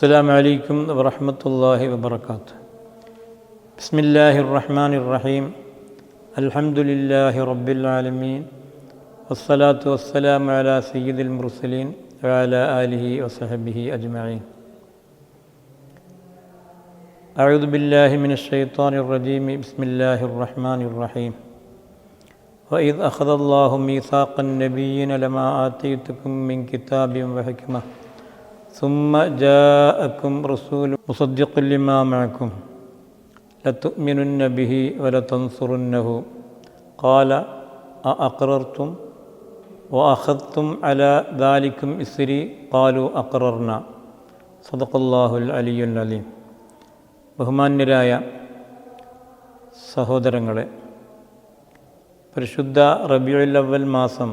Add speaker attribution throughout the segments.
Speaker 1: السلام عليكم ورحمة الله وبركاته. بسم الله الرحمن الرحيم. الحمد لله رب العالمين. والصلاة والسلام على سيد المرسلين وعلى آله وصحبه أجمعين. أعوذ بالله من الشيطان الرجيم. بسم الله الرحمن الرحيم. وإذ أخذ الله ميثاق النبيين لما آتيتكم من كتاب وحكمة. ثم جاءكم رسول مصدق لما معكم لتؤمنن به ولتنصرنه قال أأقررتم وأخذتم على ذلكم إسري قالوا أقررنا صدق الله العلي العليم ബഹുമാന്യരായ സഹോദരങ്ങളെ പരിശുദ്ധ റബിയുൽ അവൽ മാസം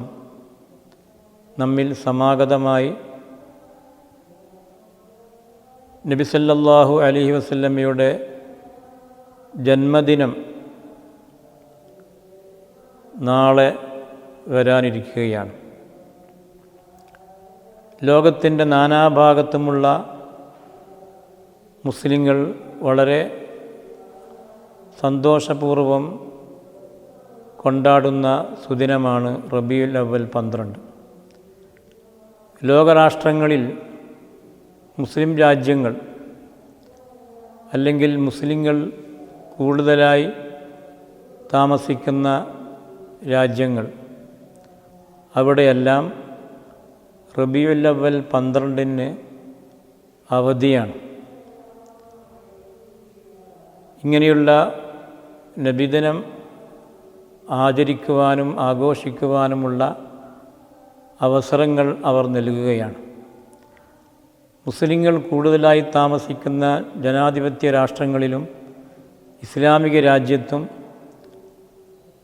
Speaker 1: നമ്മിൽ സമാഗതമായി നബി സല്ലല്ലാഹു അലൈഹി വസല്ലമയുടെ ജന്മദിനം നാളെ വരാനിരിക്കുകയാണ്. ലോകത്തിന്റെ നാനാഭാഗത്തുമുള്ള മുസ്ലിങ്ങൾ വളരെ സന്തോഷപൂർവം കൊണ്ടാടുന്ന സുദിനമാണ് റബിയുൽ അവൽ പന്ത്രണ്ട്. ലോകരാഷ്ട്രങ്ങളിൽ മുസ്ലിം രാജ്യങ്ങൾ അല്ലെങ്കിൽ മുസ്ലിങ്ങൾ കൂടുതലായി താമസിക്കുന്ന രാജ്യങ്ങൾ അവിടെയെല്ലാം റബിയുല്ലവൽ പന്ത്രണ്ടിന് അവധിയാണ്. ഇങ്ങനെയുള്ള നബിദിനം ആചരിക്കുവാനും ആഘോഷിക്കുവാനുമുള്ള അവസരങ്ങൾ അവർ നൽകുകയാണ്. മുസ്ലിങ്ങൾ കൂടുതലായി താമസിക്കുന്ന ജനാധിപത്യ രാഷ്ട്രങ്ങളിലും ഇസ്ലാമിക രാജ്യത്തും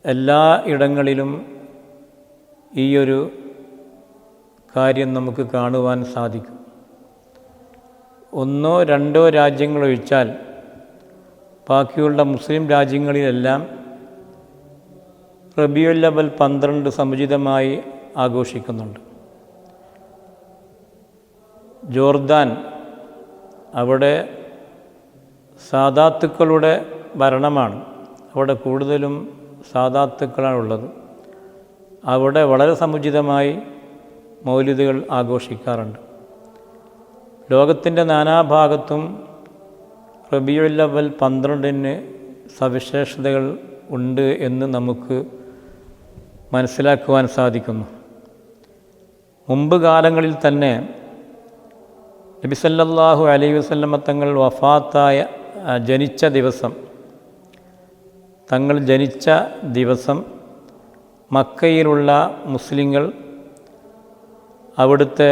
Speaker 1: എല്ലാ ഇടങ്ങളിലും ഈയൊരു കാര്യം നമുക്ക് കാണുവാൻ സാധിക്കും. ഒന്നോ രണ്ടോ രാജ്യങ്ങളൊഴിച്ചാൽ ബാക്കിയുള്ള മുസ്ലിം രാജ്യങ്ങളിലെല്ലാം റബിയുൽ ലബൽ പന്ത്രണ്ട് സമുചിതമായി ആഘോഷിക്കുന്നുണ്ട്. ജോർദാൻ അവിടെ സാദാത്തുക്കളുടെ ഭരണമാണ്. അവിടെ കൂടുതലും സാദാത്തുക്കളാണുള്ളത് അവിടെ വളരെ സമുചിതമായി മൗലിദുകൾ ആഘോഷിക്കാറുണ്ട്. ലോകത്തിന്റെ നാനാഭാഗത്തും റബിയുൽ അവൽ പന്ത്രണ്ടിന് സവിശേഷതകൾ ഉണ്ട് എന്ന് നമുക്ക് മനസ്സിലാക്കുവാൻ സാധിക്കുന്നു. മുമ്പ് കാലങ്ങളിൽ തന്നെ നബിസല്ലാഹു അലൈ വസല്ലമ തങ്ങൾ വഫാത്തായ ജനിച്ച ദിവസം തങ്ങൾ ജനിച്ച ദിവസം മക്കയിലുള്ള മുസ്ലിങ്ങൾ അവിടുത്തെ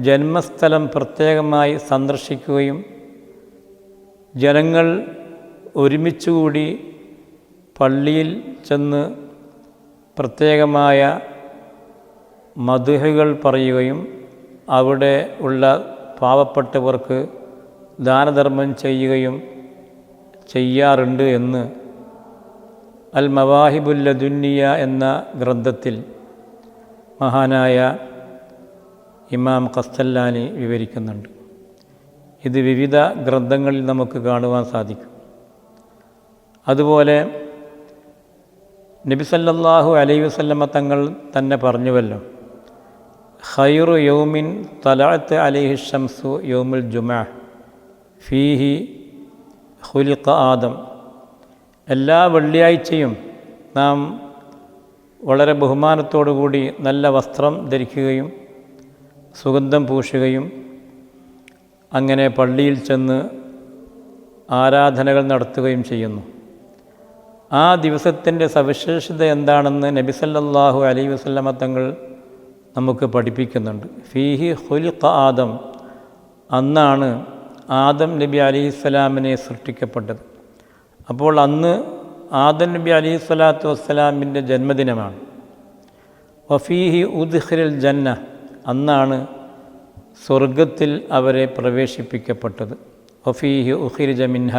Speaker 1: ജന്മസ്ഥലം പ്രത്യേകമായി സന്ദർശിക്കുകയും ജനങ്ങൾ ഒരുമിച്ചുകൂടി പള്ളിയിൽ ചെന്ന് പ്രത്യേകമായ മധുഹകൾ പറയുകയും അവിടെ ഉള്ള പാവപ്പെട്ടവർക്ക് ദാനധർമ്മം ചെയ്യുകയും ചെയ്യാറുണ്ട് എന്ന് അൽ മവാഹിബുല്ലദുന്നിയ എന്ന ഗ്രന്ഥത്തിൽ മഹാനായ ഇമാം കസ്തല്ലാനി വിവരിക്കുന്നുണ്ട്. ഇത് വിവിധ ഗ്രന്ഥങ്ങളിൽ നമുക്ക് കാണുവാൻ സാധിക്കും. അതുപോലെ നബിസല്ലാഹു അലൈ വസല്ലമ തങ്ങൾ തന്നെ പറഞ്ഞുവല്ലോ ഖൈറു യൗമിൻ തലാത്ത് അലൈഹി ഷംസു യൗമുൽ ജുമാ ഫീഹി ഹുലിഖ ആദം. എല്ലാ വെള്ളിയാഴ്ചയും നാം വളരെ ബഹുമാനത്തോടുകൂടി നല്ല വസ്ത്രം ധരിക്കുകയും സുഗന്ധം പൂശുകയും അങ്ങനെ പള്ളിയിൽ ചെന്ന് ആരാധനകൾ നടത്തുകയും ചെയ്യുന്നു. ആ ദിവസത്തിന്റെ സവിശേഷത എന്താണെന്ന് നബിസല്ലാഹു അലൈ വസല്ലമ തങ്ങൾ നമുക്ക് പഠിപ്പിക്കുന്നുണ്ട്. ഫീഹി ഹുലിഖ ആദം അന്നാണ് ആദം നബി അലിഹിസ്സലാമിനെ സൃഷ്ടിക്കപ്പെട്ടത്. അപ്പോൾ അന്ന് ആദം നബി അലി സ്വലാത്തു വസ്സലാമിന്റെ ജന്മദിനമാണ്. വഫീഹി ഉദ്ഖിൽ ജന്ന അന്നാണ് സ്വർഗത്തിൽ അവരെ പ്രവേശിപ്പിക്കപ്പെട്ടത്. വഫീഹി ഉഖിരിജ മിൻഹ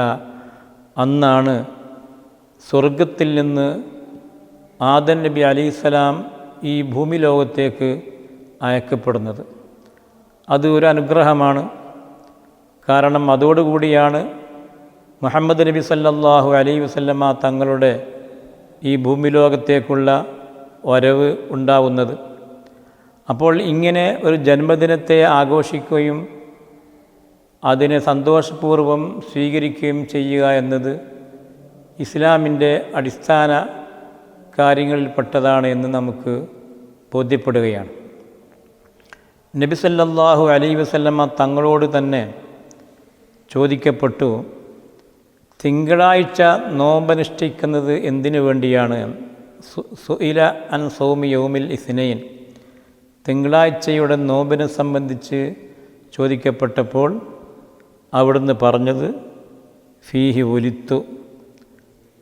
Speaker 1: അന്നാണ് സ്വർഗത്തിൽ നിന്ന് ആദൻ നബി അലിസ്ലാം ഈ ഭൂമി ലോകത്തേക്ക് അയക്കപ്പെടുന്നത്. അത് ഒരു അനുഗ്രഹമാണ്. കാരണം അതോടുകൂടിയാണ് മുഹമ്മദ് നബി സല്ലാഹു അലൈ വസല്ലമ തങ്ങളുടെ ഈ ഭൂമിലോകത്തേക്കുള്ള വരവ് ഉണ്ടാവുന്നത്. അപ്പോൾ ഇങ്ങനെ ഒരു ജന്മദിനത്തെ ആഘോഷിക്കുകയും അതിനെ സന്തോഷപൂർവം സ്വീകരിക്കുകയും ചെയ്യുക എന്നത് ഇസ്ലാമിന്റെ അടിസ്ഥാന കാര്യങ്ങളിൽപ്പെട്ടതാണ് എന്ന് നമുക്ക് ബോധ്യപ്പെടുകയാണ്. നബി സല്ലല്ലാഹു അലൈ വസല്ലമ തങ്ങളോട് തന്നെ ചോദിക്കപ്പെട്ടു തിങ്കളാഴ്ച നോമ്പനുഷ്ഠിക്കുന്നത് എന്തിനു വേണ്ടിയാണ്? സുഇല അൻ സൗമി യൗമിൽ ഇസ്നൈൻ. തിങ്കളാഴ്ചയുടെ നോമ്പിനെ സംബന്ധിച്ച് ചോദിക്കപ്പെട്ടപ്പോൾ അവിടുന്ന് പറഞ്ഞത് ഫീഹി ഒലിത്തു.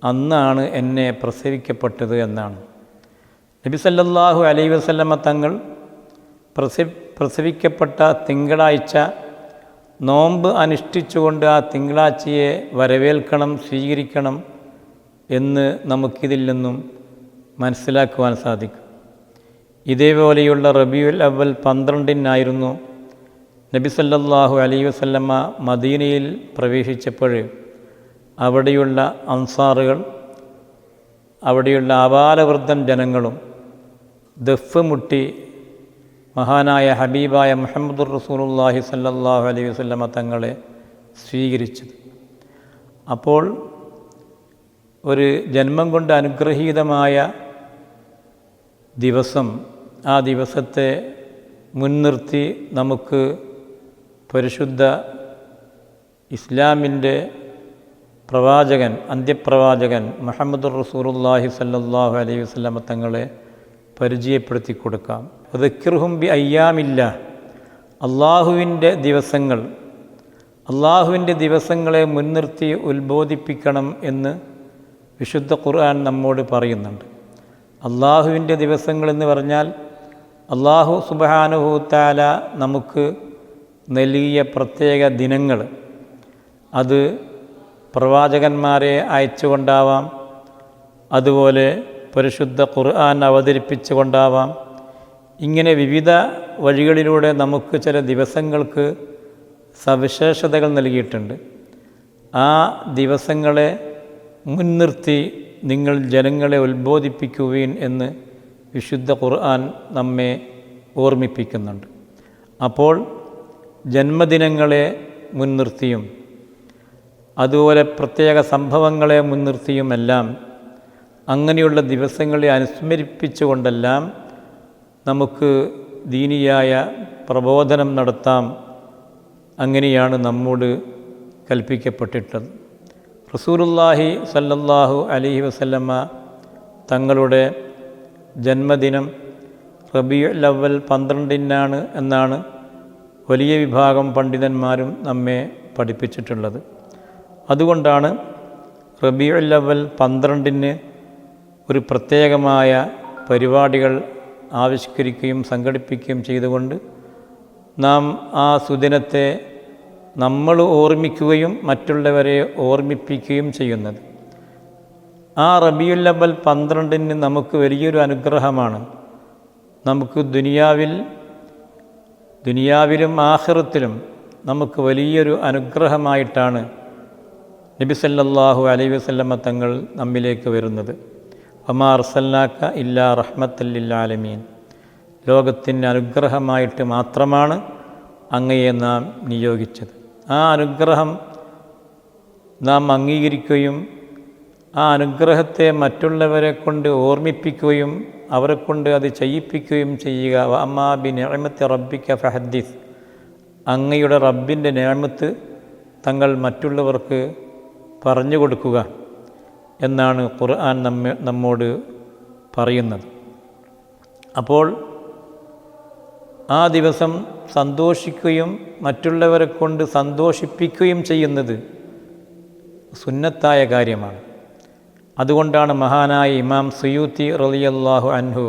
Speaker 1: അന്നാണ് എന്നെ പ്രസവിക്കപ്പെട്ടത് എന്നാണ്. നബി സല്ലല്ലാഹു അലൈ വസല്ലമ തങ്ങൾ പ്രസവി പ്രസവിക്കപ്പെട്ട തിങ്കളാഴ്ച നോമ്പ് അനുഷ്ഠിച്ചുകൊണ്ട് ആ തിങ്കളാഴ്ചയെ വരവേൽക്കണം സ്വീകരിക്കണം എന്ന് നമുക്കിതിൽ നിന്നും മനസ്സിലാക്കുവാൻ സാധിക്കും. ഇതേപോലെയുള്ള റബിയുൽ അവൽ പന്ത്രണ്ടിനായിരുന്നു നബി സല്ലല്ലാഹു അലൈ വസല്ലമ്മ മദീനയിൽ പ്രവേശിച്ചപ്പോൾ അവിടെയുള്ള അൻസാറുകൾ അവിടെയുള്ള അപാലവൃദ്ധൻ ജനങ്ങളും ദഫ് മുട്ടി മഹാനായ ഹബീബായ മുഹമ്മദ് റസൂലുല്ലാഹി സല്ലാഹു അലൈഹി വസല്ലമ തങ്ങളെ സ്വീകരിച്ചത്. അപ്പോൾ ഒരു ജന്മം കൊണ്ട് അനുഗ്രഹീതമായ ദിവസം ആ ദിവസത്തെ മുൻനിർത്തി നമുക്ക് പരിശുദ്ധ ഇസ്ലാമിന്റെ പ്രവാചകൻ അന്ത്യപ്രവാചകൻ മുഹമ്മദ് റസൂറുല്ലാഹി സല്ലാഹു അലൈഹി വസ്ലമ തങ്ങളെ പരിചയപ്പെടുത്തി കൊടുക്കാം അത് കിർഹുംബി അയ്യാമില്ല. അള്ളാഹുവിന്റെ ദിവസങ്ങൾ അള്ളാഹുവിന്റെ ദിവസങ്ങളെ മുൻനിർത്തി ഉത്ബോധിപ്പിക്കണം എന്ന് വിശുദ്ധ ഖുർആൻ നമ്മോട് പറയുന്നുണ്ട്. അള്ളാഹുവിന്റെ ദിവസങ്ങളെന്ന് പറഞ്ഞാൽ അള്ളാഹു സുബാനുഭൂത്താല നമുക്ക് നൽകിയ പ്രത്യേക ദിനങ്ങൾ. അത് പ്രവാചകന്മാരെ അയച്ചുകൊണ്ടാവാം. അതുപോലെ പരിശുദ്ധ ഖുർആൻ അവതരിപ്പിച്ചുകൊണ്ടാവാം. ഇങ്ങനെ വിവിധ വഴികളിലൂടെ നമുക്ക് ചില ദിവസങ്ങൾക്ക് സവിശേഷതകൾ നൽകിയിട്ടുണ്ട്. ആ ദിവസങ്ങളെ മുൻനിർത്തി നിങ്ങൾ ജനങ്ങളെ ഉത്ബോധിപ്പിക്കുവീൻ എന്ന് വിശുദ്ധ ഖുർആൻ നമ്മെ ഓർമ്മിപ്പിക്കുന്നുണ്ട്. അപ്പോൾ ജന്മദിനങ്ങളെ മുൻനിർത്തിയും അതുപോലെ പ്രത്യേക സംഭവങ്ങളെ മുൻനിർത്തിയുമെല്ലാം അങ്ങനെയുള്ള ദിവസങ്ങളെ അനുസ്മരിപ്പിച്ചുകൊണ്ടെല്ലാം നമുക്ക് ദീനിയായ പ്രബോധനം നടത്താം. അങ്ങനെയാണ് നമ്മോട് കൽപ്പിക്കപ്പെട്ടിട്ടത് റസൂലുല്ലാഹി സല്ലല്ലാഹു അലൈഹി വസല്ലമ്മ തങ്ങളുടെ ജന്മദിനം റബീഉൽ അവൽ പന്ത്രണ്ടിനാണ് എന്നാണ് വലിയ വിഭാഗം പണ്ഡിതന്മാരും നമ്മെ പഠിപ്പിച്ചിട്ടുള്ളത്. അതുകൊണ്ടാണ് റബിയുൽ അവൽ പന്ത്രണ്ടിന് ഒരു പ്രത്യേകമായ പരിപാടികൾ ആവിഷ്കരിക്കുകയും സംഘടിപ്പിക്കുകയും ചെയ്തുകൊണ്ട് നാം ആ സുദിനത്തെ നമ്മൾ ഓർമ്മിക്കുകയും മറ്റുള്ളവരെ ഓർമ്മിപ്പിക്കുകയും ചെയ്യുന്നത്. ആ റബിയുൽ അവൽ പന്ത്രണ്ടിന് നമുക്ക് വലിയൊരു അനുഗ്രഹമാണ്. നമുക്ക് ദുനിയാവിൽ ദുനിയാവിലും ആഹ്റത്തിലും നമുക്ക് വലിയൊരു അനുഗ്രഹമായിട്ടാണ് നബി സല്ലല്ലാഹു അലൈഹി വസല്ലമ തങ്ങൾ നമ്മിലേക്ക് വരുന്നത്. അമാ അർസല്ലാക്ക ഇല്ലാ റഹ്മത്തല്ലാലമീൻ ലോകത്തിന്റെ അനുഗ്രഹമായിട്ട് മാത്രമാണ് അങ്ങയെ നാം നിയോഗിച്ചത്. ആ അനുഗ്രഹം നാം അംഗീകരിക്കുകയും ആ അനുഗ്രഹത്തെ മറ്റുള്ളവരെ കൊണ്ട് ഓർമ്മിപ്പിക്കുകയും അവരെ കൊണ്ട് അത് ചെയ്യിപ്പിക്കുകയും ചെയ്യുക. അമ്മാ ബി നിഅമത്തി റബ്ബിക്ക ഫഹദ്ദീസ്. അങ്ങയുടെ റബ്ബിന്റെ നേമത്ത് തങ്ങൾ മറ്റുള്ളവർക്ക് പറഞ്ഞു കൊടുക്കുക എന്നാണ് ഖുർആൻ നമ്മെ നമ്മോട് പറയുന്നത്. അപ്പോൾ ആ ദിവസം സന്തോഷിക്കുകയും മറ്റുള്ളവരെ കൊണ്ട് സന്തോഷിപ്പിക്കുകയും ചെയ്യുന്നത് സുന്നത്തായ കാര്യമാണ്. അതുകൊണ്ടാണ് മഹാനായ ഇമാം സുയൂത്തി റളിയല്ലാഹു അൻഹു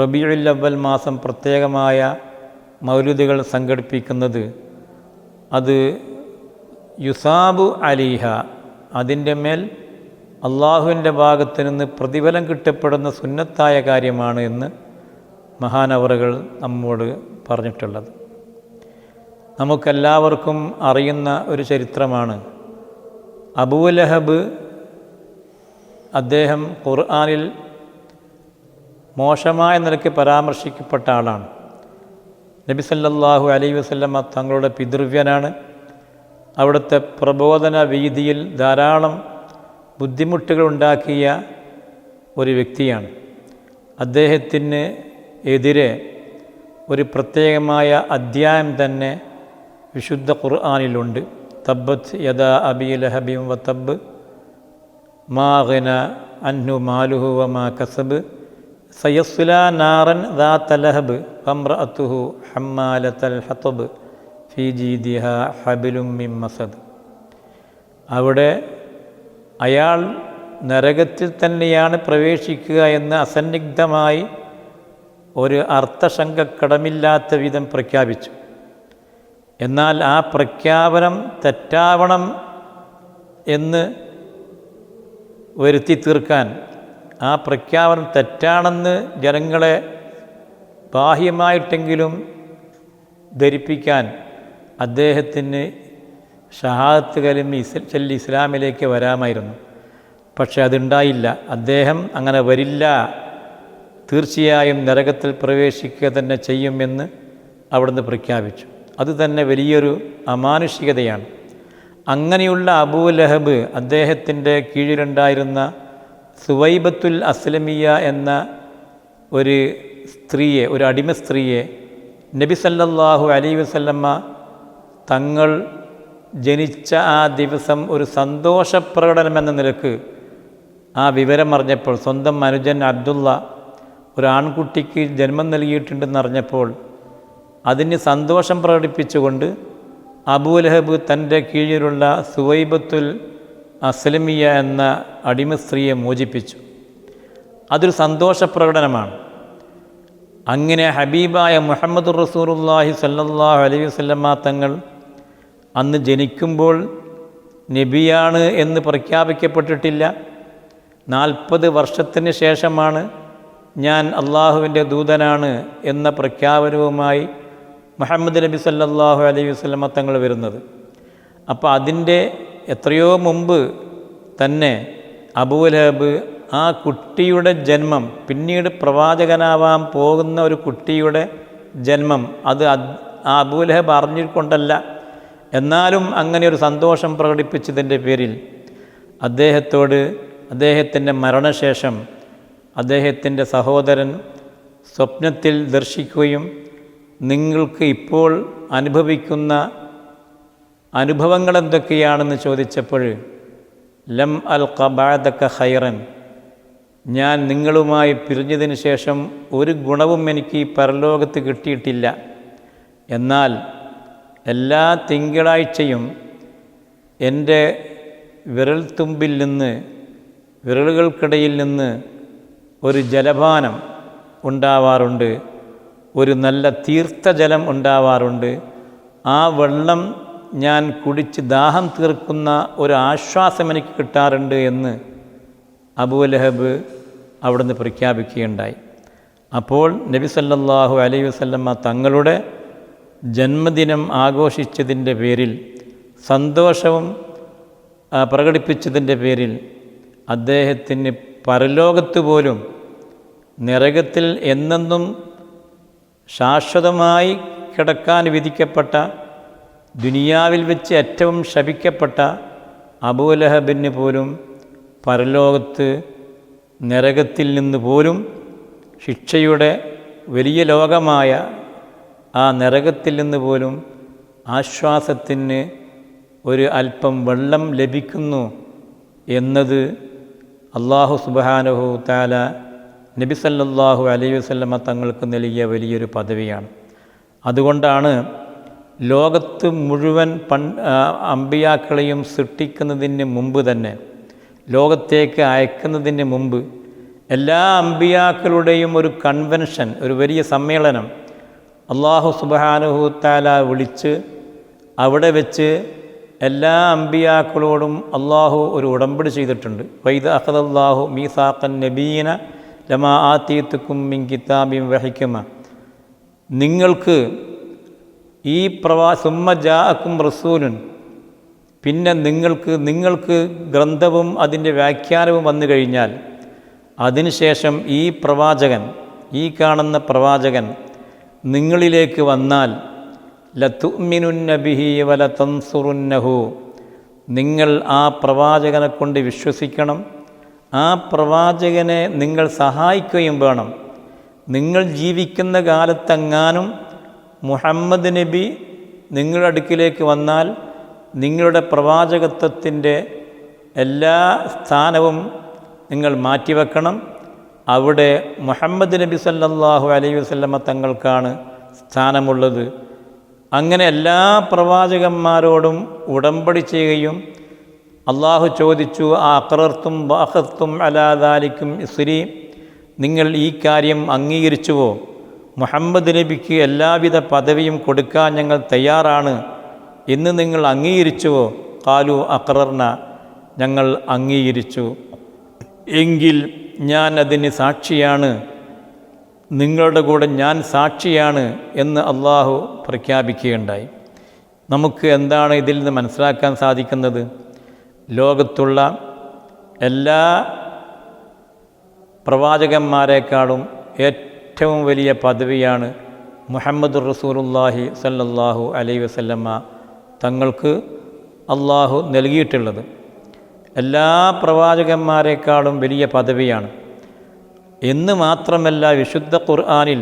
Speaker 1: റബിയുൽ അവൽ മാസം പ്രത്യേകമായ മൗലുദുകൾ സംഘടിപ്പിക്കുന്നത്. അത് യുസാബു അലിഹ അതിന്റെ മേൽ അള്ളാഹുവിന്റെ ഭാഗത്ത് നിന്ന് പ്രതിഫലം കിട്ടപ്പെടുന്ന സുന്നത്തായ കാര്യമാണ് എന്ന് മഹാനവറുകൾ നമ്മോട് പറഞ്ഞിട്ടുള്ളത്. നമുക്കെല്ലാവർക്കും അറിയുന്ന ഒരു ചരിത്രമാണ്. അബൂലഹബ് അദ്ദേഹം ഖുർആാനിൽ മോശമായ നിലയ്ക്ക് പരാമർശിക്കപ്പെട്ട ആളാണ്. നബി സല്ലല്ലാഹു അലൈഹി വസല്ലമ തങ്ങളുടെ പിതൃവ്യനാണ്. അവിടുത്തെ പ്രബോധന വീതിയിൽ ധാരാളം ബുദ്ധിമുട്ടുകൾ ഉണ്ടാക്കിയ ഒരു വ്യക്തിയാണ്. അദ്ദേഹത്തിന് എതിരെ ഒരു പ്രത്യേകമായ അധ്യായം തന്നെ വിശുദ്ധ ഖുർആാനിലുണ്ട്. തബ്ബത്ത് യദാ അബി ലഹബിം വ തബ്ബ് മാഗന അന്നു മാലുഹു വ മാ കസബ് സയസ്ല നാറൻ ദാ തലഹബ് അമ്രഅത്തുഹു ഹമ്മാലത്തൽ ഹത്തബ് ഫി ജീദിഹ ഹബിലും മിം മസദ്. അവിടെ അയാൾ നരകത്തിൽ തന്നെയാണ് പ്രവേശിക്കുക എന്ന് അസന്നിഗ്ധമായി ഒരു അർത്ഥശങ്കക്കടമില്ലാത്ത വിധം പ്രഖ്യാപിച്ചു. എന്നാൽ ആ പ്രഖ്യാപനം തെറ്റാവണം എന്ന് വരുത്തി തീർക്കാൻ ആ പ്രഖ്യാപനം തെറ്റാണെന്ന് ജനങ്ങളെ ബാഹ്യമായിട്ടെങ്കിലും ധരിപ്പിക്കാൻ അദ്ദേഹത്തിന് ഷഹാദത്ത് കലിമി ചൊല്ലി ഇസ്ലാമിലേക്ക് വരാമായിരുന്നു. പക്ഷെ അതുണ്ടായില്ല. അദ്ദേഹം അങ്ങനെ വരില്ല. തീർച്ചയായും നരകത്തിൽ പ്രവേശിക്കുക തന്നെ ചെയ്യുമെന്ന് അവിടുന്ന് പ്രഖ്യാപിച്ചു. അത് തന്നെ വലിയൊരു അമാനുഷികതയാണ്. അങ്ങനെയുള്ള അബൂ ലഹബ് അദ്ദേഹത്തിന്റെ കീഴിലുണ്ടായിരുന്ന സുവൈബത്തുൽ അസ്ലമിയ എന്ന ഒരു സ്ത്രീയെ ഒരു അടിമ സ്ത്രീയെ നബി സല്ലല്ലാഹു അലൈ വസല്ലമ്മ തങ്ങൾ ജനിച്ച ആ ദിവസം ഒരു സന്തോഷപ്രകടനം എന്ന നിലയ്ക്ക് ആ വിവരം അറിഞ്ഞപ്പോൾ സ്വന്തം അനുജൻ അബ്ദുള്ള ഒരു ആൺകുട്ടിക്ക് ജന്മം നൽകിയിട്ടുണ്ടെന്ന് അറിഞ്ഞപ്പോൾ അതിന് സന്തോഷം പ്രകടിപ്പിച്ചുകൊണ്ട് അബൂലഹബ് തന്റെ കീഴിലുള്ള സുവൈബത്തുൽ അസ്ലമിയ എന്ന അടിമ സ്ത്രീയെ മോചിപ്പിച്ചു. അതൊരു സന്തോഷപ്രകടനമാണ്. അങ്ങനെ ഹബീബായ മുഹമ്മദ് റസൂറുല്ലാഹി സല്ലാഹു അലൈഹി വസല്ലമ തങ്ങൾ അന്ന് ജനിക്കുമ്പോൾ നബിയാണ് എന്ന് പ്രഖ്യാപിക്കപ്പെട്ടിട്ടില്ല. നാൽപ്പത് വർഷത്തിന് ശേഷമാണ് ഞാൻ അള്ളാഹുവിന്റെ ദൂതനാണ് എന്ന പ്രഖ്യാപനവുമായി മുഹമ്മദ് നബി സല്ലാഹു അലൈഹി വസല്ലമ തങ്ങൾ വരുന്നത്. അപ്പോൾ അതിന്റെ എത്രയോ മുമ്പ് തന്നെ അബൂലഹബ് ആ കുട്ടിയുടെ ജന്മം പിന്നീട് പ്രവാചകനാവാൻ പോകുന്ന ഒരു കുട്ടിയുടെ ജന്മം അത് ആ അബൂലഹബ് അറിഞ്ഞുകൊണ്ടല്ല എന്നാലും അങ്ങനെ ഒരു സന്തോഷം പ്രകടിപ്പിച്ചതിന്റെ പേരിൽ അദ്ദേഹത്തോട് അദ്ദേഹത്തിന്റെ മരണശേഷം അദ്ദേഹത്തിന്റെ സഹോദരൻ സ്വപ്നത്തിൽ ദർശിക്കുകയും നിങ്ങൾക്ക് ഇപ്പോൾ അനുഭവിക്കുന്ന അനുഭവങ്ങൾ എന്തൊക്കെയാണെന്ന് ചോദിച്ചപ്പോൾ ലം അൽ കബാദക്ക ഹൈറൻ ഞാൻ നിങ്ങളുമായി പിരിഞ്ഞതിന് ശേഷം ഒരു ഗുണവും എനിക്ക് പരലോകത്ത് കിട്ടിയിട്ടില്ല. എന്നാൽ എല്ലാ തിങ്കളാഴ്ചയും എന്റെ വിരൽത്തുമ്പിൽ നിന്ന് വിരലുകൾക്കിടയിൽ നിന്ന് ഒരു ജലപാനം ഉണ്ടാവാറുണ്ട്. ഒരു നല്ല തീർത്ഥജലം ഉണ്ടാവാറുണ്ട്. ആ വെള്ളം ഞാൻ കുടിച്ച് ദാഹം തീർക്കുന്ന ഒരു ആശ്വാസം എനിക്ക് കിട്ടാറുണ്ട് എന്ന് അബൂലഹബ് അവിടുന്ന് പ്രഖ്യാപിക്കുകയുണ്ടായി. അപ്പോൾ നബി സല്ലാഹു അലൈഹി വസല്ലമ്മ തങ്ങളുടെ ജന്മദിനം ആഘോഷിച്ചതിന്റെ പേരിൽ സന്തോഷവും പ്രകടിപ്പിച്ചതിന്റെ പേരിൽ അദ്ദേഹത്തിന് പരലോകത്ത് പോലും നരകത്തിൽ എന്നെന്നും ശാശ്വതമായി കിടക്കാൻ വിധിക്കപ്പെട്ട ദുനിയാവിൽ വെച്ച് ഏറ്റവും ശപിക്കപ്പെട്ട അബൂലഹബിന് പോലും പരലോകത്ത് നരകത്തിൽ നിന്ന് പോലും ശിക്ഷയുടെ വലിയ ലോകമായ ആ നരകത്തിൽ നിന്ന് പോലും ആശ്വാസത്തിന് ഒരു അല്പം വെള്ളം ലഭിക്കുന്നു എന്നത് അള്ളാഹു സുബാനഹു താല നബി സല്ലല്ലാഹു അലൈഹി വസല്ലമ തങ്ങൾക്ക് നൽകിയ വലിയൊരു പദവിയാണ്. അതുകൊണ്ടാണ് ലോകത്ത് മുഴുവൻ പൺ അമ്പിയാക്കളെയും സൃഷ്ടിക്കുന്നതിന് മുമ്പ് തന്നെ ലോകത്തേക്ക് അയക്കുന്നതിന് മുമ്പ് എല്ലാ അമ്പിയാക്കളുടെയും ഒരു കൺവെൻഷൻ ഒരു വലിയ സമ്മേളനം അള്ളാഹു സുബാനുഹൂത്താല താല വിളിച്ച് അവിടെ വെച്ച് എല്ലാ അമ്പിയാക്കളോടും അള്ളാഹു ഒരു ഉടമ്പടി ചെയ്തിട്ടുണ്ട്. വൈദ അഹദല്ലാഹു മീസാഖൻ നബീന ലമാ ആത്തീത്തുക്കും മിൻ കിതാബിം വഹിക്കുമ. നിങ്ങൾക്ക് ഈ പ്രവാ സുമ്മ ജാഅക്കും റസൂലുൻ പിന്നെ നിങ്ങൾക്ക് നിങ്ങൾക്ക് ഗ്രന്ഥവും അതിന്റെ വ്യാഖ്യാനവും വന്നു കഴിഞ്ഞാൽ അതിനുശേഷം ഈ പ്രവാചകൻ ഈ കാണുന്ന പ്രവാചകൻ നിങ്ങളിലേക്ക് വന്നാൽ ലത്തുമിനുന്നബിഹി വല തൻസുറുന്നഹു നിങ്ങൾ ആ പ്രവാചകനെ കൊണ്ട് വിശ്വസിക്കണം ആ പ്രവാചകനെ നിങ്ങൾ സഹായിക്കുകയും വേണം. നിങ്ങൾ ജീവിക്കുന്ന കാലത്തെങ്ങാനും മുഹമ്മദ് നബി നിങ്ങളുടെ അടുക്കിലേക്ക് വന്നാൽ നിങ്ങളുടെ പ്രവാചകത്വത്തിന്റെ എല്ലാ സ്ഥാനവും നിങ്ങൾ മാറ്റിവെക്കണം. അവിടെ മുഹമ്മദ് നബി സല്ലാഹു അലൈഹി വസല്ലമ തങ്ങൾക്കാണ് സ്ഥാനമുള്ളത്. അങ്ങനെ എല്ലാ പ്രവാചകന്മാരോടും ഉടമ്പടി ചെയ്യുകയും അള്ളാഹു ചോദിച്ചു ആ അക്രർത്തും വാഹത്തും അലാദാലിക്കും ഇസ്രി നിങ്ങൾ ഈ കാര്യം അംഗീകരിച്ചുവോ? മുഹമ്മദ് നബിക്ക് എല്ലാവിധ പദവിയും കൊടുക്കാൻ ഞങ്ങൾ തയ്യാറാണ്. എന്ന് നിങ്ങൾ അംഗീകരിച്ചുവോ? കാലു അക്രർന ഞങ്ങൾ അംഗീകരിച്ചു. എങ്കിൽ ഞാൻ അതിന് സാക്ഷിയാണ്. നിങ്ങളുടെ കൂടെ ഞാൻ സാക്ഷിയാണ് എന്ന് അള്ളാഹു പ്രഖ്യാപിക്കുകയുണ്ടായി. നമുക്ക് എന്താണ് ഇതിൽ നിന്ന് മനസ്സിലാക്കാൻ സാധിക്കുന്നത്? ലോകത്തുള്ള എല്ലാ പ്രവാചകന്മാരെക്കാളും ഏറ്റവും വലിയ പദവിയാണ് മുഹമ്മദ് റസൂലുല്ലാഹി സല്ലല്ലാഹു അലൈ വസല്ലമ്മ തങ്ങൾക്ക് അള്ളാഹു നൽകിയിട്ടുള്ളത്. എല്ലാ പ്രവാചകന്മാരെക്കാളും വലിയ പദവിയാണ്. എന്ന് മാത്രമല്ല വിശുദ്ധ ഖുർആാനിൽ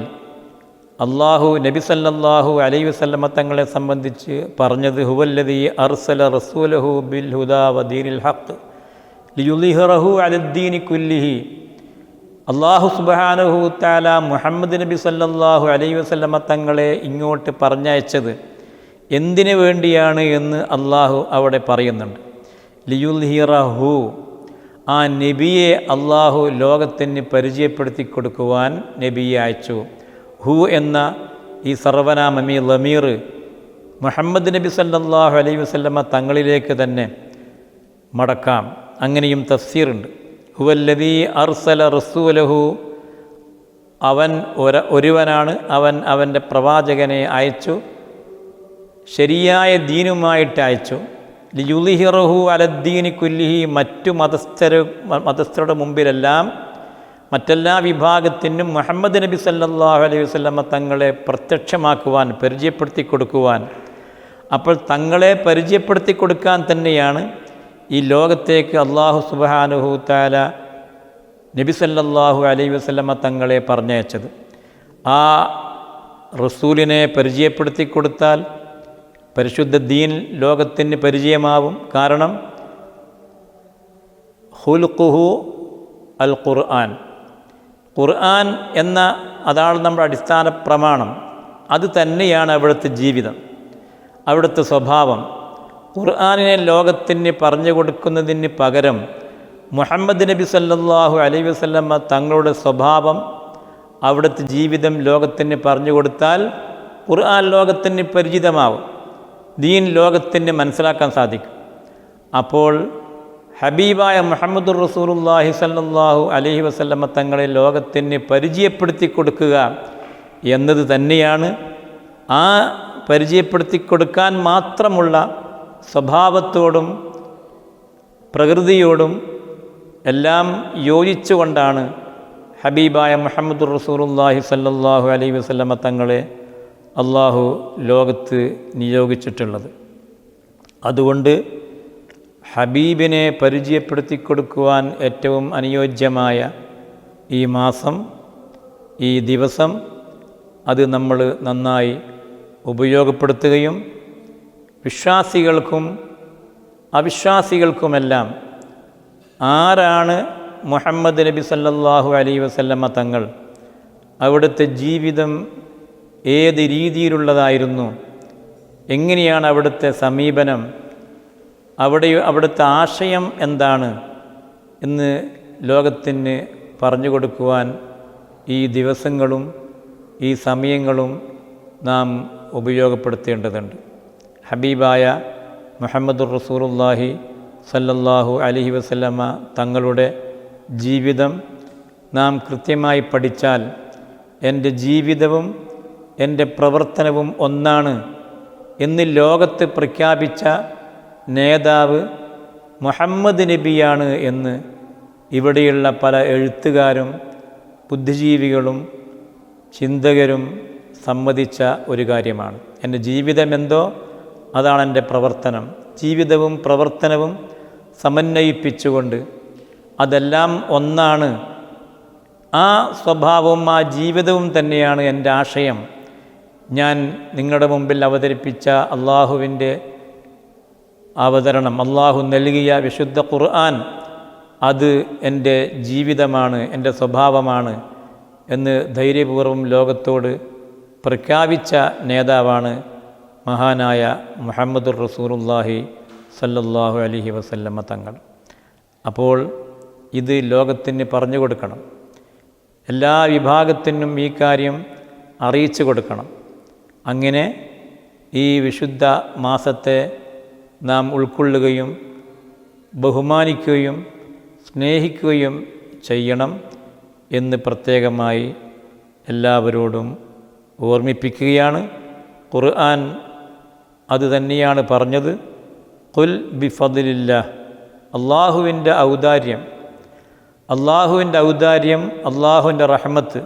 Speaker 1: അള്ളാഹു നബി സല്ലല്ലാഹു അലൈ വസല്ലമ തങ്ങളെ സംബന്ധിച്ച് പറഞ്ഞത് ഹുവല്ലതി അർസല റസൂലഹു ബിൽ ഹുദാ വദീനിൽ ഹക്ക് ലിയുലിഹറഹു അലദ്ദീനി കുല്ലിഹി. അള്ളാഹു സുബാനഹു താല മുഹമ്മദ് നബി സല്ലല്ലാഹു അലൈ വസല്ലമ തങ്ങളെ ഇങ്ങോട്ട് പറഞ്ഞയച്ചത് എന്തിനു വേണ്ടിയാണ് എന്ന് അള്ളാഹു അവിടെ പറയുന്നുണ്ട്. ലിയുൽഹിറഹു ആ നബിയെ അള്ളാഹു ലോകത്തിന് പരിചയപ്പെടുത്തി കൊടുക്കുവാൻ നബിയെ അയച്ചു. ഹു എന്ന ഈ സർവനാമമി ലമീർ മുഹമ്മദ് നബി സല്ലാഹു അലൈഹി വസല്ലമ തങ്ങളിലേക്ക് തന്നെ മടക്കാം. അങ്ങനെയും തഫ്സീറുണ്ട്. ഹുവല്ലദീ അർസല റസൂലഹു അവൻ ഒര ഒരുവനാണ്. അവൻ അവന്റെ പ്രവാചകനെ അയച്ചു. ശരിയായ ദീനുമായിട്ട് അയച്ചു. ലിയുലിഹിറഹു അലദ്ദീനി കുല്ലിഹി മറ്റു മതസ്ഥർ മതസ്ഥരുടെ മുമ്പിലെല്ലാം മറ്റെല്ലാ വിഭാഗത്തിനും മുഹമ്മദ് നബി സല്ലാഹു അലൈഹി വസല്ലമ തങ്ങളെ പ്രത്യക്ഷമാക്കുവാൻ പരിചയപ്പെടുത്തി കൊടുക്കുവാൻ. അപ്പോൾ തങ്ങളെ പരിചയപ്പെടുത്തി കൊടുക്കാൻ തന്നെയാണ് ഈ ലോകത്തേക്ക് അള്ളാഹു സുബാനുഹു താല നബി സല്ലാഹു അലൈഹി വസല്ലമ തങ്ങളെ പറഞ്ഞയച്ചത്. ആ റസൂലിനെ പരിചയപ്പെടുത്തി കൊടുത്താൽ പരിശുദ്ധ ദീൻ ലോകത്തിന് പരിചയമാവും കാരണം ഹുൽഖുഹു അൽ ഖുർആൻ. ഖുർആൻ എന്ന അതാണ് നമ്മുടെ അടിസ്ഥാന പ്രമാണം. അത് തന്നെയാണ് അവിടുത്തെ ജീവിതം അവിടുത്തെ സ്വഭാവം. ഖുർആാനിനെ ലോകത്തിന് പറഞ്ഞു കൊടുക്കുന്നതിന് പകരം മുഹമ്മദ് നബി സല്ലാഹു അലൈ വസ്ലമ്മ തങ്ങളുടെ സ്വഭാവം അവിടുത്തെ ജീവിതം ലോകത്തിന് പറഞ്ഞു കൊടുത്താൽ ഖുർആൻ ലോകത്തിന് പരിചിതമാവും. ദീൻ ലോകത്തിന് മനസ്സിലാക്കാൻ സാധിക്കും. അപ്പോൾ ഹബീബായ മുഹമ്മദ് റസൂലുല്ലാഹി സല്ലല്ലാഹു അലൈഹി വസല്ലമ തങ്ങളെ ലോകത്തിന് പരിചയപ്പെടുത്തി കൊടുക്കുക എന്നത് തന്നെയാണ്. ആ പരിചയപ്പെടുത്തി കൊടുക്കാൻ മാത്രമുള്ള സ്വഭാവത്തോടും പ്രകൃതിയോടും എല്ലാം യോജിച്ചുകൊണ്ടാണ് ഹബീബായ മുഹമ്മദ് റസൂലുല്ലാഹി സല്ലല്ലാഹു അലൈഹി വസല്ലമ തങ്ങളെ അള്ളാഹു ലോകത്ത് നിയോഗിച്ചിട്ടുള്ളത്. അതുകൊണ്ട് ഹബീബിനെ പരിചയപ്പെടുത്തി കൊടുക്കുവാൻ ഏറ്റവും അനുയോജ്യമായ ഈ മാസം ഈ ദിവസം അത് നമ്മൾ നന്നായി ഉപയോഗപ്പെടുത്തുകയും വിശ്വാസികൾക്കും അവിശ്വാസികൾക്കുമെല്ലാം ആരാണ് മുഹമ്മദ് നബി സല്ലാഹു അലൈ വസല്ലമ്മ തങ്ങൾ? അവിടുത്തെ ജീവിതം ഏത് രീതിയിലുള്ളതായിരുന്നു? എങ്ങനെയാണ് അവിടുത്തെ സമീപനം? അവിടെ അവിടുത്തെ ആശയം എന്താണ്? എന്ന് ലോകത്തിന് പറഞ്ഞു കൊടുക്കുവാൻ ഈ ദിവസങ്ങളും ഈ സമയങ്ങളും നാം ഉപയോഗപ്പെടുത്തേണ്ടതുണ്ട്. ഹബീബായ മുഹമ്മദുർ റസൂറുല്ലാഹി സല്ലല്ലാഹു അലഹി വസ്ലമ തങ്ങളുടെ ജീവിതം നാം കൃത്യമായി പഠിച്ചാൽ എന്റെ ജീവിതവും എന്റെ പ്രവർത്തനവും ഒന്നാണ് എന്ന് ലോകത്ത് പ്രഖ്യാപിച്ച നേതാവ് മുഹമ്മദ് നബിയാണ് എന്ന് ഇവിടെയുള്ള പല എഴുത്തുകാരും ബുദ്ധിജീവികളും ചിന്തകരും സമ്മതിച്ച ഒരു കാര്യമാണ്. എന്റെ ജീവിതം എന്തോ? അതാണ് എന്റെ പ്രവർത്തനം. ജീവിതവും പ്രവർത്തനവും സമന്വയിപ്പിച്ചുകൊണ്ട് അതെല്ലാം ഒന്നാണ്. ആ സ്വഭാവവും ആ ജീവിതവും തന്നെയാണ് എന്റെ ആശയം. ഞാൻ നിങ്ങളുടെ മുമ്പിൽ അവതരിപ്പിച്ച അള്ളാഹുവിന്റെ അവതരണം അള്ളാഹു നൽകിയ വിശുദ്ധ ഖുർആൻ അത് എന്റെ ജീവിതമാണ് എന്റെ സ്വഭാവമാണ് എന്ന് ധൈര്യപൂർവം ലോകത്തോട് പ്രഖ്യാപിച്ച നേതാവാണ് മഹാനായ മുഹമ്മദുർ റസൂറുല്ലാഹി സല്ലല്ലാഹു അലഹി വസല്ലമ്മ തങ്ങൾ. അപ്പോൾ ഇത് ലോകത്തിന് പറഞ്ഞു കൊടുക്കണം. എല്ലാ വിഭാഗത്തിനും ഈ കാര്യം അറിയിച്ചു കൊടുക്കണം. അങ്ങനെ ഈ വിശുദ്ധ മാസത്തെ നാം ഉൾക്കൊള്ളുകയും ബഹുമാനിക്കുകയും സ്നേഹിക്കുകയും ചെയ്യണം എന്ന് പ്രത്യേകമായി എല്ലാവരോടും ഓർമ്മിപ്പിക്കുകയാണ്. ഖുർആൻ അത് തന്നെയാണ് പറഞ്ഞത്. കുൽ ബിഫദിലില്ല അള്ളാഹുവിന്റെ ഔദാര്യം. അള്ളാഹുവിന്റെ ഔദാര്യം അള്ളാഹുവിന്റെ റഹ്മത്ത്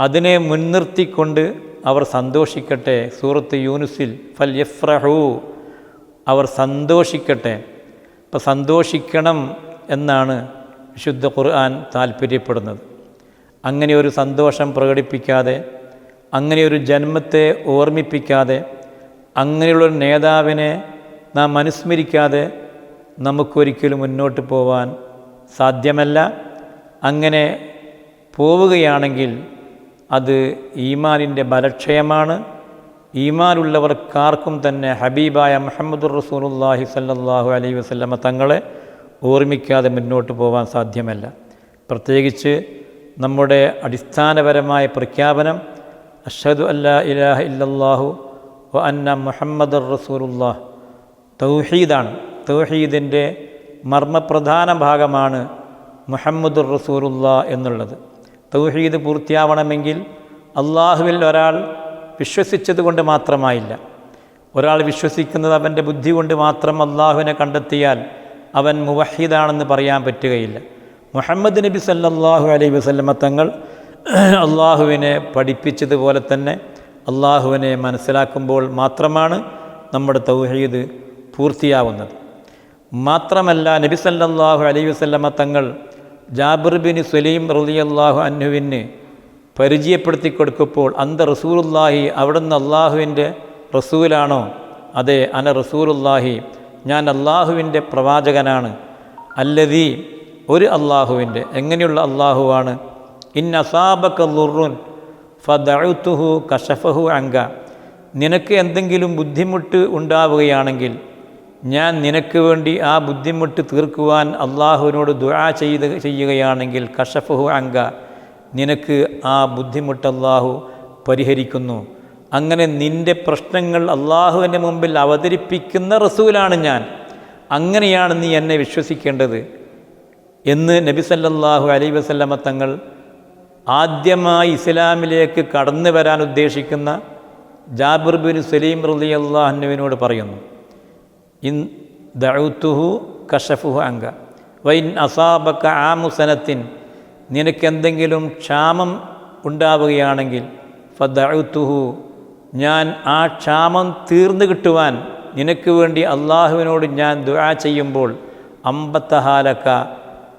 Speaker 1: അതിനെ മുൻനിർത്തിക്കൊണ്ട് അവർ സന്തോഷിക്കട്ടെ. സൂറത്ത് യൂനുസിൽ ഫൽ യഫ്രഹു അവർ സന്തോഷിക്കട്ടെ. ഇപ്പം സന്തോഷിക്കണം എന്നാണ് വിശുദ്ധ ഖുർആൻ താല്പര്യപ്പെടുന്നത്. അങ്ങനെ ഒരു സന്തോഷം പ്രകടിപ്പിക്കാതെ അങ്ങനെ ഒരു ജന്മത്തെ ഓർമ്മിപ്പിക്കാതെ അങ്ങനെയുള്ളൊരു നേതാവിനെ നാം അനുസ്മരിക്കാതെ നമുക്കൊരിക്കലും മുന്നോട്ട് പോവാൻ സാധ്യമല്ല. അങ്ങനെ പോവുകയാണെങ്കിൽ അത് ഈമാനിന്റെ ബലക്ഷയമാണ്. ഈമാനുള്ളവർക്കാർക്കും തന്നെ ഹബീബായ മുഹമ്മദ് റസൂലുല്ലാഹി സല്ലല്ലാഹു അലൈഹി വസല്ലമ തങ്ങളെ ഓർമ്മിക്കാതെ മുന്നോട്ട് പോകാൻ സാധ്യമല്ല. പ്രത്യേകിച്ച് നമ്മുടെ അടിസ്ഥാനപരമായ പ്രഖ്യാപനം അഷദു അല്ലാ ഇലാഹ ഇല്ലല്ലാഹു വ അന്ന മുഹമ്മദുർ റസൂലുല്ലാഹ് തൗഹീദാണ്. തൗഹീദിന്റെ മർമ്മപ്രധാന ഭാഗമാണ് മുഹമ്മദുർ റസൂലുള്ള എന്നുള്ളത്. തൗഹീദ് പൂർത്തിയാവണമെങ്കിൽ അള്ളാഹുവിൽ ഒരാൾ വിശ്വസിച്ചത് കൊണ്ട് മാത്രമായില്ല. ഒരാൾ വിശ്വസിക്കുന്നത് അവന്റെ ബുദ്ധി കൊണ്ട് മാത്രം അള്ളാഹുവിനെ കണ്ടെത്തിയാൽ അവൻ മുവഹീദാണെന്ന് പറയാൻ പറ്റുകയില്ല. മുഹമ്മദ് നബി സല്ലാഹു അലൈഹി വസല്ലമ തങ്ങൾ അള്ളാഹുവിനെ പഠിപ്പിച്ചതുപോലെ തന്നെ അള്ളാഹുവിനെ മനസ്സിലാക്കുമ്പോൾ മാത്രമാണ് നമ്മുടെ തൗഹീദ് പൂർത്തിയാവുന്നത്. മാത്രമല്ല നബി സല്ലാഹു അലൈഹി വസല്ലമ തങ്ങൾ ജാബിർ ബിൻ സുലൈം റളിയല്ലാഹു അന്നുവിന് പരിചയപ്പെടുത്തി കൊടുക്കുമ്പോൾ അന്ത റസൂലുല്ലാഹി അവിടുന്ന് അള്ളാഹുവിന്റെ റസൂലാണോ? അതെ അന റസൂലുല്ലാഹി ഞാൻ അള്ളാഹുവിന്റെ പ്രവാചകനാണ്. അല്ലതീ ഒരു അള്ളാഹുവിന്റെ എങ്ങനെയുള്ള അള്ളാഹുവാണ് ഇൻ അസാബക്ക ലുറുൻ ഫദഅത്തുഹു കഷഫഹു അങ്ക. നിനക്ക് എന്തെങ്കിലും ബുദ്ധിമുട്ട് ഉണ്ടാവുകയാണെങ്കിൽ ഞാൻ നിനക്ക് വേണ്ടി ആ ബുദ്ധിമുട്ട് തീർക്കുവാൻ അള്ളാഹുവിനോട് ദുആ ചെയ്ത് ചെയ്യുകയാണെങ്കിൽ കഷഫഹു അങ്ക നിനക്ക് ആ ബുദ്ധിമുട്ട് അള്ളാഹു പരിഹരിക്കുന്നു. അങ്ങനെ നിന്റെ പ്രശ്നങ്ങൾ അള്ളാഹുവിന്റെ മുമ്പിൽ അവതരിപ്പിക്കുന്ന റസൂലാണ് ഞാൻ. അങ്ങനെയാണ് നീ എന്നെ വിശ്വസിക്കേണ്ടത്. എന്ന് നബി സല്ലല്ലാഹു അലൈ വസല്ലമ തങ്ങൾ ആദ്യമായി ഇസ്ലാമിലേക്ക് കടന്നു വരാൻ ഉദ്ദേശിക്കുന്ന ജാബിർ ബിൻ സലീം റലി അള്ളാഹുവിനോട് പറയുന്നു. ഇൻ ദൗത്തുഹു കഷഫുഹു അങ്ക. വൈൻ അസാബക്ക ആമുസനത്തിൻ നിനക്കെന്തെങ്കിലും ക്ഷാമം ഉണ്ടാവുകയാണെങ്കിൽ ഫദഅത്തുഹു ഞാൻ ആ ക്ഷാമം തീർന്നു കിട്ടുവാൻ നിനക്ക് വേണ്ടി അള്ളാഹുവിനോട് ഞാൻ ദുആ ചെയ്യുമ്പോൾ അമ്പത്തഹാലക്ക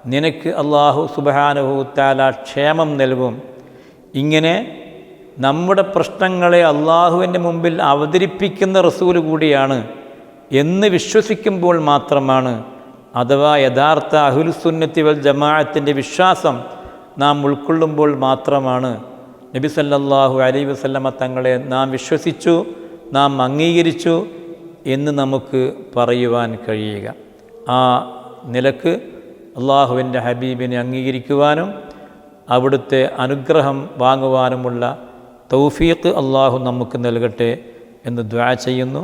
Speaker 1: നിനക്ക് അള്ളാഹു സുബഹാനുഹു താല ക്ഷേമം നൽകും. ഇങ്ങനെ നമ്മുടെ പ്രശ്നങ്ങളെ അള്ളാഹുവിന്റെ മുമ്പിൽ അവതരിപ്പിക്കുന്ന റസൂൽ കൂടിയാണ് എന്ന് വിശ്വസിക്കുമ്പോൾ മാത്രമാണ് അഥവാ യഥാർത്ഥ അഹുൽസുന്നത്തി വൽ ജമാഅത്തിന്റെ വിശ്വാസം നാം ഉൾക്കൊള്ളുമ്പോൾ മാത്രമാണ്. നബി സല്ലല്ലാഹു അലൈ വസല്ലമ തങ്ങളെ നാം വിശ്വസിച്ചു നാം അംഗീകരിച്ചു എന്ന് നമുക്ക് പറയുവാൻ കഴിയുക. ആ നിലയ്ക്ക് അള്ളാഹുവിന്റെ ഹബീബിനെ അംഗീകരിക്കുവാനും അവിടുത്തെ അനുഗ്രഹം വാങ്ങുവാനുമുള്ള തൗഫീഖ് അള്ളാഹു നമുക്ക് നൽകട്ടെ എന്ന് ദ്വാ ചെയ്യുന്നു.